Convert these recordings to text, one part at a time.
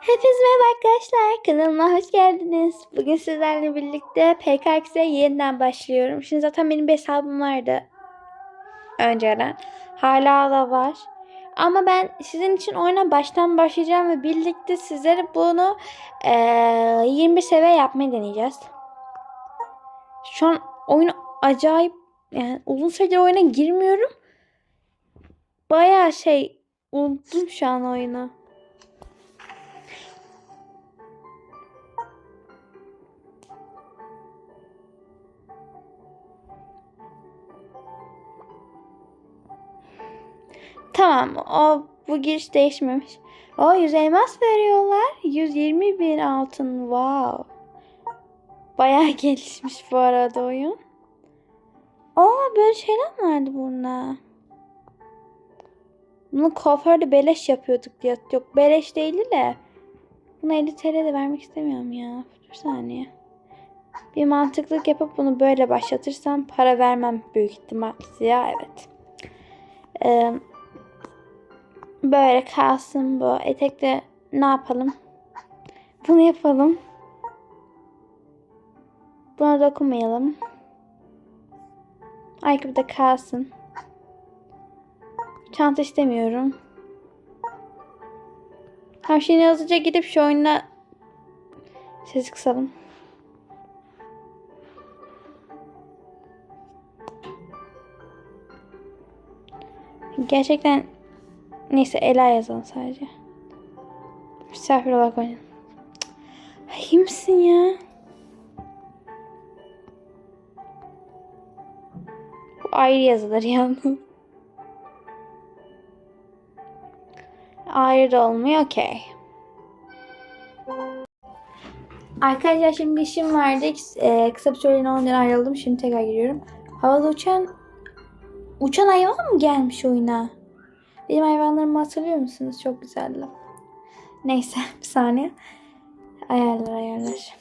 Hepinize merhaba arkadaşlar. Kanalıma hoş geldiniz. Bugün sizlerle birlikte PKX'e yeniden başlıyorum. Şimdi zaten benim bir hesabım vardı. Önceden. Hala da var. Ama ben sizin için oyuna baştan başlayacağım ve birlikte sizlere bunu eee 21 seviye yapmayı deneyeceğiz. Şu an oyun acayip yani uzun süredir oyuna girmiyorum. Bayağı şey unuttum şu an oyunu. Tamam o bu giriş değişmemiş. O 100 elmas veriyorlar. 120 bin altın. Wow. Bayağı gelişmiş bu arada oyun. Aa böyle şeyler mi vardı bunda? Bunu kuaförde beleş yapıyorduk diye. Yok beleş değildi de. Bunu 50 TL de vermek istemiyorum ya. Bir saniye. Bir mantıklık yapıp bunu böyle başlatırsam para vermem büyük ihtimal. Ya evet. Ee, Böyle kalsın bu. Etekte ne yapalım? Bunu yapalım. Buna dokunmayalım. Ayakkabı da kalsın. Çanta istemiyorum. Tamam şimdi hızlıca gidip şu oyuna sesi kısalım. Gerçekten Neyse Ela yazalım sadece. Misafir olarak oynayalım. İyi misin ya? Bu ayrı yazılır yalnız. Ayrı da olmuyor okey. Arkadaşlar şimdi işim vardı. Ee, kısa bir süreliğine ondan ayrıldım. Şimdi tekrar giriyorum. Havada uçan uçan hayvan mı gelmiş oyuna? Benim hayvanlarımı hatırlıyor musunuz? Çok güzeldi. Neyse bir saniye. Ayarlar ayarlar.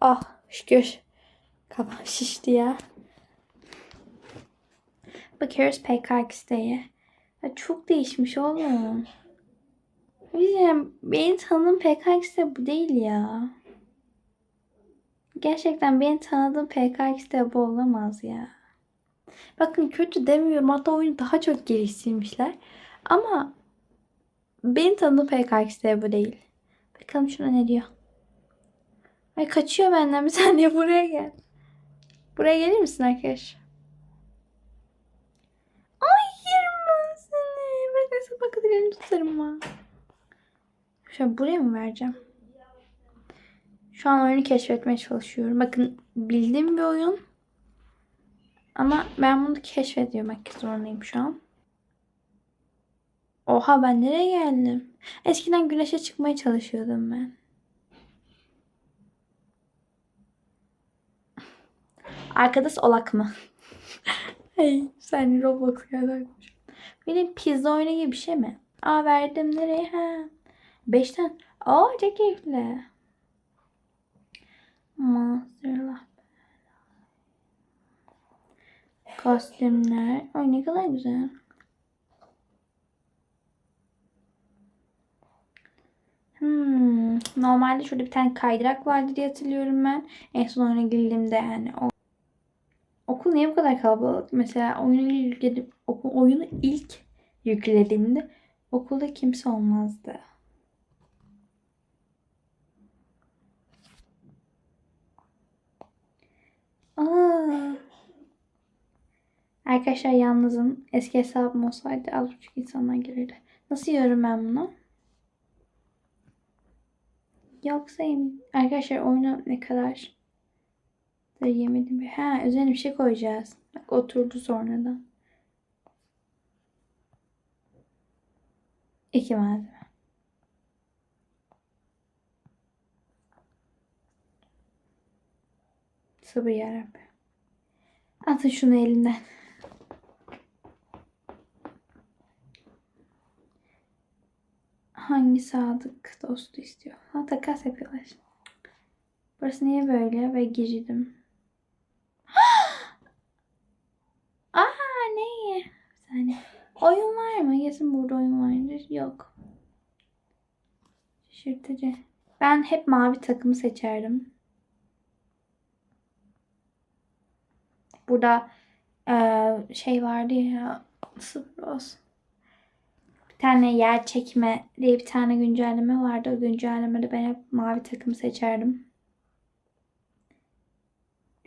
Ah şükür. Kafam şişti ya. Bakıyoruz PKX'deye. Ya çok değişmiş oğlum. Bizim benim tanıdığım PKX'de bu değil ya. Gerçekten beni tanıdığım PKX'de bu olamaz ya. Bakın kötü demiyorum. Hatta oyunu daha çok geliştirmişler. Ama beni tanıdığım PKX'de bu değil. Bakalım şuna ne diyor. Ay kaçıyor benden bir saniye buraya gel. Buraya gelir misin arkadaş? Ay yerim ben seni. Bak nasıl bakın elini tutarım ha. Şöyle buraya mı vereceğim? Şu an oyunu keşfetmeye çalışıyorum. Bakın bildiğim bir oyun. Ama ben bunu keşfetmek zorundayım şu an. Oha ben nereye geldim? Eskiden güneşe çıkmaya çalışıyordum ben. Arkadaş olak mı? hey sen Roblox kadar Benim pizza oyunu gibi bir şey mi? Aa verdim nereye? Ha. Beşten. Aa çok keyifli. Kostümler. Ay ne kadar güzel. Hmm. Normalde şurada bir tane kaydırak vardı diye hatırlıyorum ben. En son oyuna girdiğimde yani o Okul niye bu kadar kalabalık? Mesela oyunu yükledim, oyunu ilk yüklediğimde okulda kimse olmazdı. Aa. Arkadaşlar yalnızım. Eski hesabım olsaydı az buçuk insanlar gelirdi. Nasıl yiyorum ben bunu? Yoksa arkadaşlar oyunu ne kadar da yemedim. Ha üzerine bir şey koyacağız. Bak oturdu sonradan. İki malzeme. Sabır yarabbim. Atın şunu elinden. Hangi sadık dostu istiyor? Ha takas yapıyorlar. Burası niye böyle ve girdim. Aa Oyun var mı? Kesin burada oyun vardır. Yok. Şaşırtıcı. Ben hep mavi takımı seçerdim. Burada eee, şey vardı ya. Sıfır olsun. Tane yer çekme diye bir tane güncelleme vardı. O güncellemede ben hep mavi takımı seçerdim.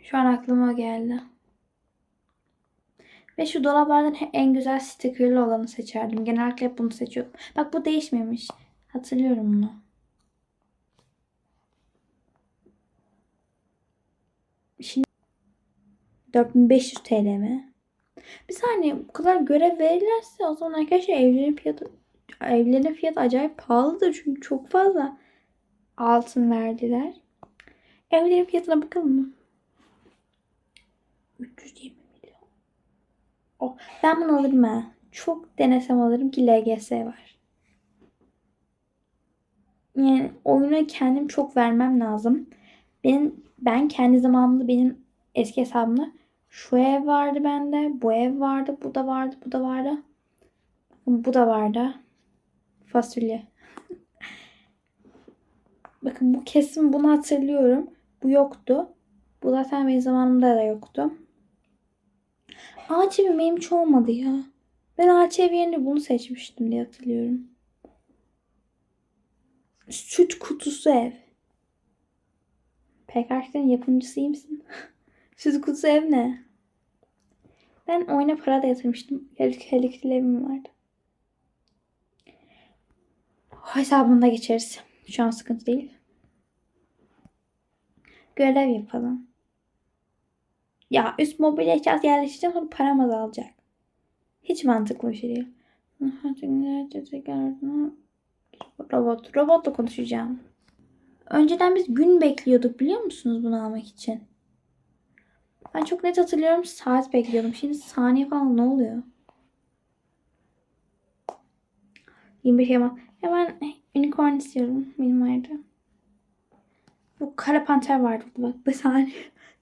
Şu an aklıma geldi. Ve şu dolaplardan en güzel stickerlı olanı seçerdim. Genellikle hep bunu seçiyordum. Bak bu değişmemiş. Hatırlıyorum bunu. Şimdi 4500 TL mi? Bir saniye bu kadar görev verirlerse o zaman arkadaşlar evlerin fiyatı evlerin fiyatı acayip pahalıdır çünkü çok fazla altın verdiler. Evlerin fiyatına bakalım mı? 320 milyon. Oh, ben bunu alırım ha. Çok denesem alırım ki LGS var. Yani oyuna kendim çok vermem lazım. Benim ben kendi zamanımda benim eski hesabımda şu ev vardı bende, bu ev vardı, bu da vardı, bu da vardı. Bu da vardı. Fasulye. Bakın bu kesim bunu hatırlıyorum. Bu yoktu. Bu zaten benim zamanımda da yoktu. Ağaç evi benim hiç olmadı ya. Ben ağaç evi yerine bunu seçmiştim diye hatırlıyorum. Süt kutusu ev. PKK'nın yapımcısı iyi misin? Süt kutusu ev ne? Ben oyuna para da yatırmıştım. Elektrikli evim vardı. Hesabında geçeriz. Şu an sıkıntı değil. Görev yapalım. Ya üst mobilya eşyası yerleştireceğim sonra param azalacak. Hiç mantıklı bir şey değil. Robot. Robotla konuşacağım. Önceden biz gün bekliyorduk biliyor musunuz bunu almak için? Ben çok net hatırlıyorum saat bekliyordum. Şimdi saniye falan ne oluyor? 25 hemen. Hemen unicorn istiyorum. Benim vardı. Bu kara panter vardı bak. Bir saniye.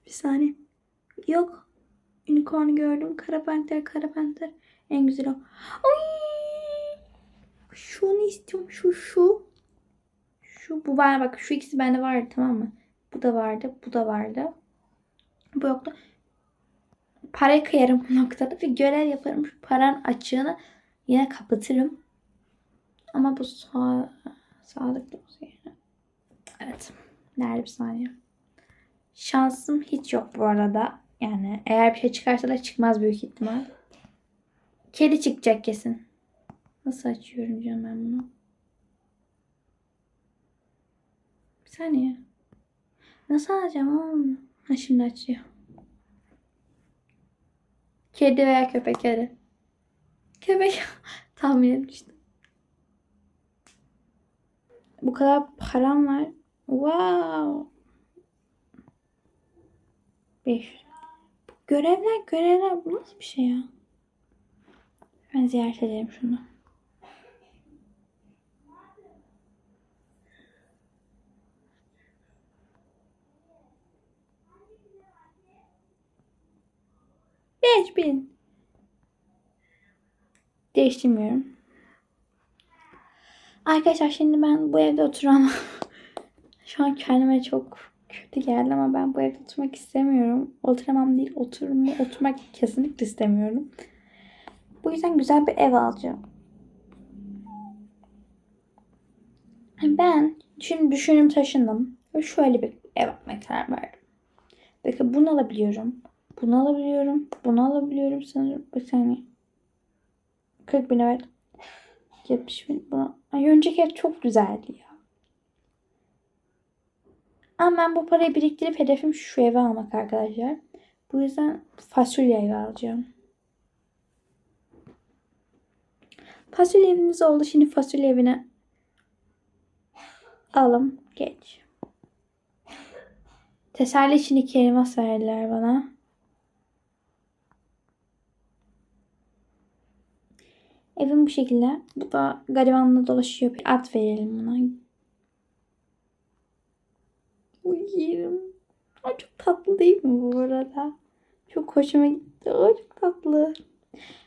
Bir saniye. Yok. Unicorn gördüm. Kara panter, kara panter. En güzel o. Ay! Şunu istiyorum. Şu, şu. Şu, bu var. Bak şu ikisi bende vardı tamam mı? Bu da vardı. Bu da vardı. Bu yoktu. Parayı kıyarım bu noktada ve görev yaparım. Şu paranın açığını yine kapatırım. Ama bu sağ, sağlıklı olsun yani. Evet. Nerede bir saniye. Şansım hiç yok bu arada. Yani eğer bir şey çıkarsa da çıkmaz büyük ihtimal. Kedi çıkacak kesin. Nasıl açıyorum canım ben bunu? Bir saniye. Nasıl alacağım oğlum? Ha şimdi açıyor. Kedi veya köpek kedi. Köpek tahmin etmiştim. Bu kadar param var. Wow. 500. Bu görevler görevler bu nasıl bir şey ya? Ben ziyaret edelim şunu. Beş bin. Değiştirmiyorum. Arkadaşlar şimdi ben bu evde oturamam. Şu an kendime çok kötü geldi ama ben bu evde oturmak istemiyorum. Oturamam değil, oturma, oturmak kesinlikle istemiyorum. Bu yüzden güzel bir ev alacağım. Ben şimdi düşünüm taşındım ve şöyle bir ev almaya karar verdim. Bakın bunu alabiliyorum. Bunu alabiliyorum. Bunu alabiliyorum sanırım. Bir saniye. 40 bin evet. 70 bin. Buna. Ay önceki ev çok güzeldi ya. Ama ben bu parayı biriktirip hedefim şu evi almak arkadaşlar. Bu yüzden fasulye evi alacağım. Fasulye evimiz oldu. Şimdi fasulye evine alalım. Geç. Teselli için iki elmas verdiler bana. Evim bu şekilde. Bu da garibanla dolaşıyor. Bir at verelim buna. Uyuyayım. Ay çok tatlı değil mi bu arada? Çok hoşuma gitti. Ay çok tatlı.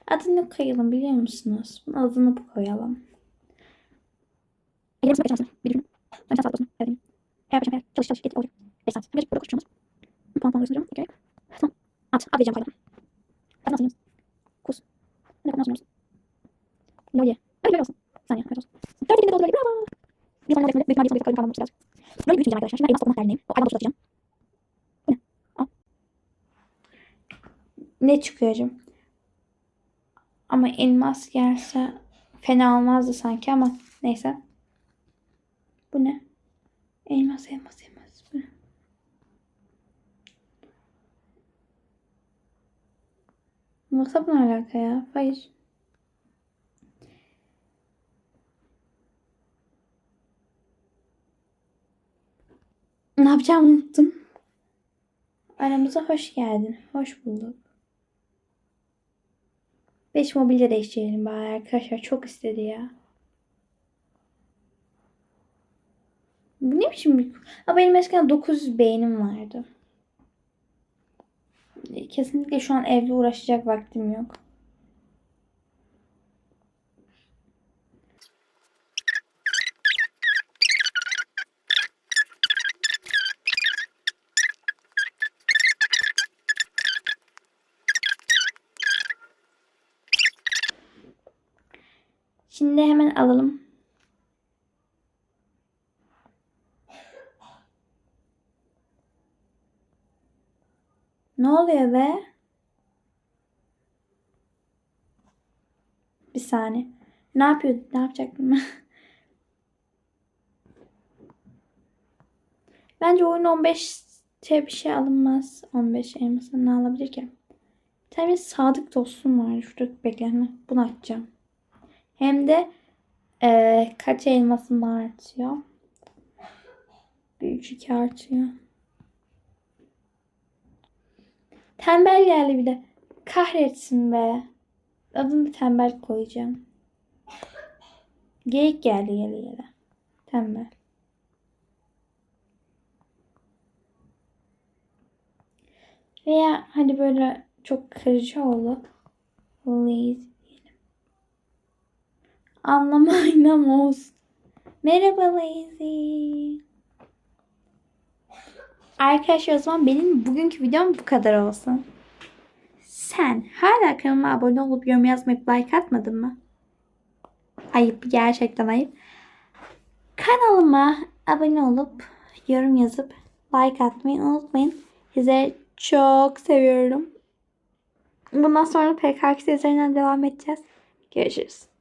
Adını koyalım biliyor musunuz? Adını bu koyalım. Çalış çalış et olacak. 5 saat. Hemen burada koşuyoruz. Puan puan gösteriyorum. Okay. Tamam. At. At vereceğim faydadan. Hadi nasıl yiyorsun? Kus. Hadi nasıl yiyorsun? Lolye. Hadi lolye olsun. Saniye. Evet olsun. Dört elinde doldu lolye. Bravo. Bir sonraki lolye. Büyük ihtimalle bir kalem kalmamıştır. Lolye büyütmeyeceğim arkadaşlar. Şimdi elmas topuna derneğim. O aydan boşaltacağım. Ne çıkıyor acım? Ama elmas gelse fena olmazdı sanki ama neyse. Bu ne? Elmas, elmas, elmas. Bu ne? WhatsApp ne alaka ya? Hayır. Ne yapacağımı unuttum. Aramıza hoş geldin. Hoş bulduk. 5 mobilya değiştirelim bari arkadaşlar. Çok istedi ya. Bu ne biçim bir... Ama benim eskiden 900 beğenim vardı. Kesinlikle şu an evle uğraşacak vaktim yok. Şimdi hemen alalım. Ne oluyor be? Bir saniye. Ne yapıyor? Ne yapacaktım ben? Bence oyun 15 şey bir şey alınmaz. 15 elmasına ne alabilir ki? Bir tane sadık dostum var. Şurada beklenme. Bunu açacağım. Hem de eee kaç elmasım artıyor? Bir 3 2 artıyor. Tembel geldi bir de. Kahretsin be. Adını tembel koyacağım. Geyik geldi gele gele. Tembel. Veya hadi böyle çok kırıcı oldu. Lazy. Anlamayın olsun. Merhaba Lazy. Arkadaşlar o zaman benim bugünkü videom bu kadar olsun. Sen hala kanalıma abone olup yorum yazmayıp like atmadın mı? Ayıp gerçekten ayıp. Kanalıma abone olup yorum yazıp like atmayı unutmayın. Size çok seviyorum. Bundan sonra PKK üzerinden devam edeceğiz. Görüşürüz.